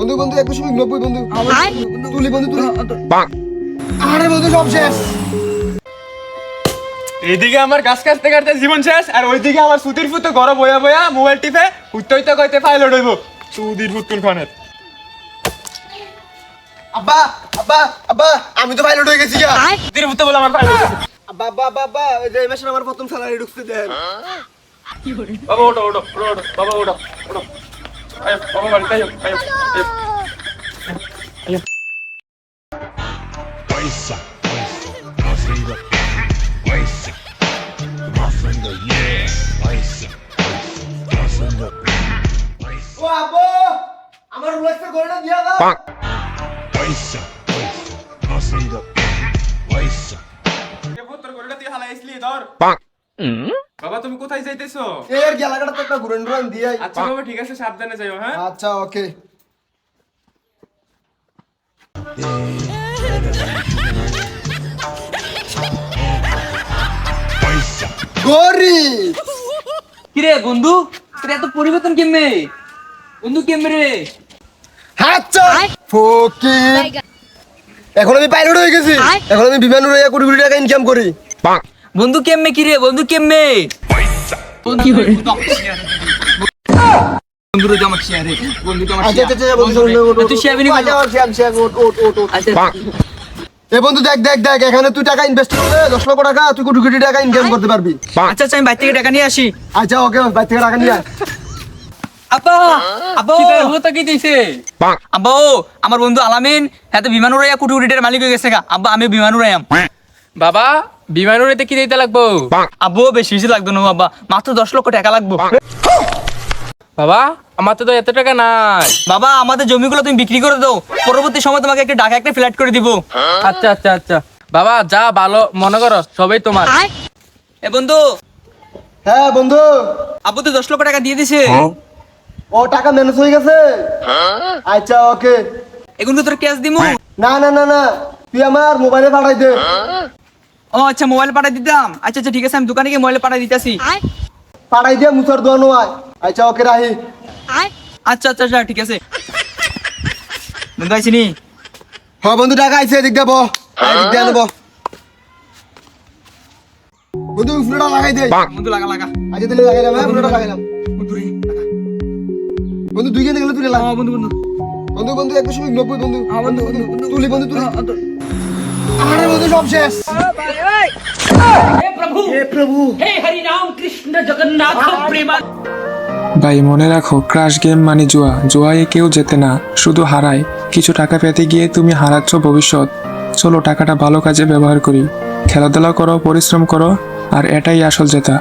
বন্ধু বন্ধু একুশ নব্বই বন্ধু। তুলি বন্ধু তুলি। আরে বন্ধু সব শেষ। এইদিকে আমার গাছ কাটতে কাটতে জীবন শেষ আর ওইদিকে আমার সুতির ফুতো ঘর বয়া বয়া মোবাইল টিপে উঠতে হইতে কইতে ফাইল উঠইব সুদির ফুতুর খানের আব্বা আব্বা আব্বা আমি তো পাইলট হয়ে গেছি গা। সুতির ফুতো বলে আমার ফাইল আব্বা আব্বা আব্বা এই যে এই মাসে আমার প্রথম স্যালারি ঢুকছে দেন বাবা ওঠো ওঠো ওঠো। বাবা ওঠো ওঠো। Paisa, ও আব্বু আমার রুলেক্সে গড়টা দিয়া দাও paisa, paisa, Africa, paisa. কে ফুতুর গড়টা তুই হালাইছলি ধর বাবা তুমি কোথায় যাইতেছো? এর গেলাকাটা তো একটা ঘুরেন ঘুরেন দিয়াই। আচ্ছা বাবা ঠিক আছে সাবধানে যাইও হ্যাঁ? আচ্ছা ওকে। গরি! কিরে বন্ধু? তোর এত পরিবর্তন কেমনে? বন্ধু কেমনে রে? আচ্ছা এখন আমি পাইলট হয়ে গেছি। এখন আমি বিমান উড়ে কোটি কোটি টাকা ইনকাম করি। বন্ধু কেমনে বন্ধু কেমনে? বন্ধু বন্ধু তো আমার বন্ধু তো আচ্ছা আচ্ছা আচ্ছা বন্ধু তুই শেয়ার বিনি আচ্ছা, শেয়ার, শেয়ার, ওঠ, ওঠ, ওঠ, ওঠ। আচ্ছা এ বন্ধু দেখ দেখ দেখ এখানে তুই টাকা ইনভেস্ট করলে দশ লক্ষ টাকা তুই কোটি কোটি টাকা ইনকাম করতে পারবি। আচ্ছা আচ্ছা আমি বাইর থেকে টাকা নিয়ে আসি। আচ্ছা ওকে বাইর থেকে টাকা নিয়ে। আপা আপা। হতো কি দিছে আব্বা ও আমার বন্ধু আলামিন হ্যাঁ তো বিমান উড়াইয়া কোটি কোটি টাকার মালিক হয়ে গেছে গা। আব্বা আমি বিমান উড়াইয়াম। বাবা বিমান উড়াইতে কি দিতে লাগবো? আব্বু বেশি বেশি লাগবে না বাবা মাত্র দশ লক্ষ টাকা লাগবো। বাবা আমার তো এত টাকা নাই। বাবা আমাদের জমিগুলো তুমি বিক্রি করে দাও। পরবর্তী সময় তোমাকে একটা ঢাকা একটা ফ্ল্যাট করে দিব। আচ্ছা আচ্ছা আচ্ছা। বাবা যা ভালো মনে করো সবাই তোমার। এ বন্ধু। হ্যাঁ বন্ধু। আব্বু তো দশ লক্ষ টাকা দিয়ে দিছে। ও টাকা ম্যানেজ হয়ে গেছে। আচ্ছা ওকে। এখন তো তোর ক্যাশ দিমু। না না না না। তুই আমার মোবাইলে পাঠাই দে। ও আচ্ছা মোবাইল পাঠাই দিতাম। আচ্ছা আচ্ছা ঠিক আছে আমি দোকানে গিয়ে মোবাইল পাঠাই দিতেছি। পাঠাই দিয়ে মুসার দোয়ানো আয়। আচ্ছা ওকে রাহি আচ্ছা আচ্ছা আচ্ছা ঠিক আছে। বন্ধু আইসিনি হ্যাঁ বন্ধু টাকা আইছে এদিক দেবো এদিক দিয়ে আনব বন্ধু ফুলটা লাগাই দে বন্ধু লাগা লাগা। আচ্ছা তাহলে লাগাইলাম হ্যাঁ ফুলটা লাগাইলাম। বন্ধু রে লাগা। বন্ধু দুই গেলে তুই লাগা বন্ধু বন্ধু। বন্ধু বন্ধু একুশ নব্বই বন্ধু। হ্যাঁ বন্ধু বন্ধু বন্ধু। তুলি বন্ধু তুলি। আরে বন্ধু সব শেষ। ভাই মনে রাখো ক্রাশ গেম মানে জুয়া। জুয়ায় কেউ জেতে না শুধু হারায়। কিছু টাকা পেতে গিয়ে তুমি হারাচ্ছ ভবিষ্যৎ। চলো টাকাটা ভালো কাজে ব্যবহার করি। খেলাধুলা করো পরিশ্রম করো আর এটাই আসল জেতা।